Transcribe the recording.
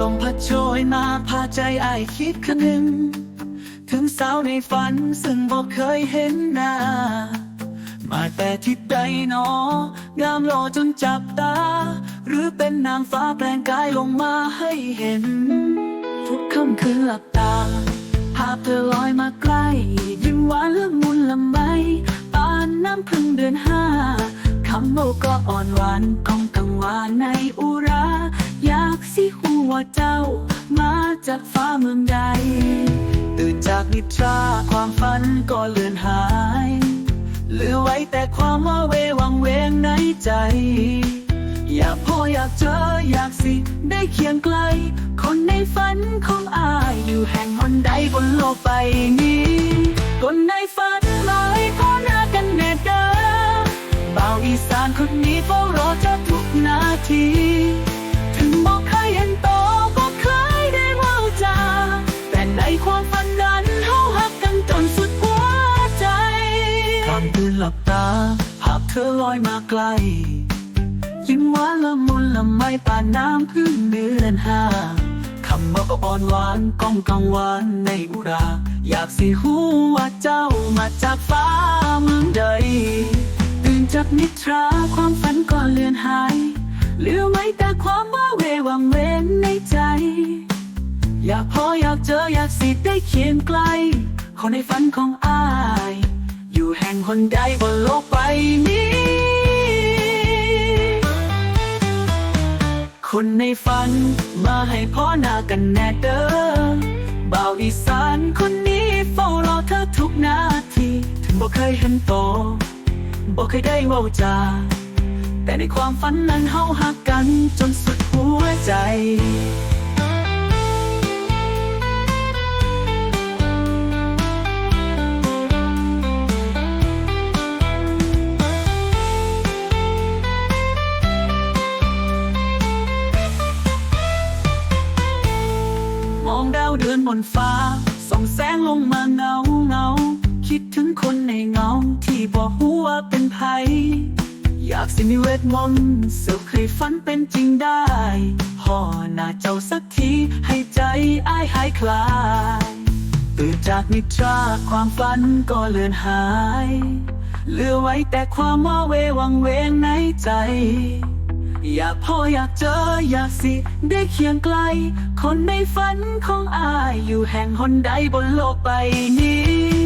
ลมพัดโชยมาพาใจไอคิดคนึงถึงสาวในฝันซึ่งบอกเคยเห็นหน้า มาแต่ทิศใดนองามรอจนจับตา หรือเป็นนางฟ้าแปลงกายลงมาให้เห็น ทุกค่ำคืนหลับตา ภาพเธอลอยมา โมก็อ่อนหวานกองกังวานในอุรา อยากสิหูว่าเจ้า มาจากฟ้าเมืองใด ตื่นจากนิทราความฝันก็เลือนหาย เหลือไว้แต่ความว่าเววังเวงในใจ อยากพ่ออยากเจออยากสิ ได้เคียงไกล คนในฝันของอายอยู่แห่งหนใดบนโลกใบนี้คนใน สานคนนี้เฝ้ารอเธอทุกนาที ถึงบอกเคยเห็นโตก็เคยได้เว่าจาแต่ในความฝันนั้นเฮาหักกันจนสุดหัวใจกลางคืนหลับตาภาพเธอลอยมาไกลยิ้มหวานละมุนละไมป่านน้ำพึ่งเดือนห้าคำว่าอ่อนหวานก้องกังวานในอุรา อยากสิหูว่าเจ้ามาจากฟ้าเมืองใด นิทราความฝันก็เลือนหายเหลือไว้แต่ความว่าเววังเว้นในใจ อยากพออยากเจออยากสิได้เคียงไกล คนในฝันของอาย อยู่แห่งคนใดบนโลกใบนี้ คนในฝันมาให้พ่อหน้ากันแน่เด้อบ่าวอีสานคนนี้เฝ้ารอเธอทุกนาที ถึงบ่เคยเห็นโต บ่เคยได้เว้าจา แต่ในความฝันนั้นเฮาหักกันจนสุดหัวใจมองดาวเดือนบนฟ้า ส่องแสงลงมาเงาเงา คิดถึงคนในเงาที่บอกหั สิมีเวทมนต์สือให้ฝันเป็นจริงได้พ่อหน้าเจ้าสักทีให้ใจอ้ายหายคลายตื่นจากนิทราความฝันก็เลือนหาย เหลือไว้แต่ความว่าเววังเวงในใจ อยากพ่ออยากเจออยากสิ ได้เคียงไกล คนในฝันของอายอยู่แห่งหนใดบนโลกใบนี้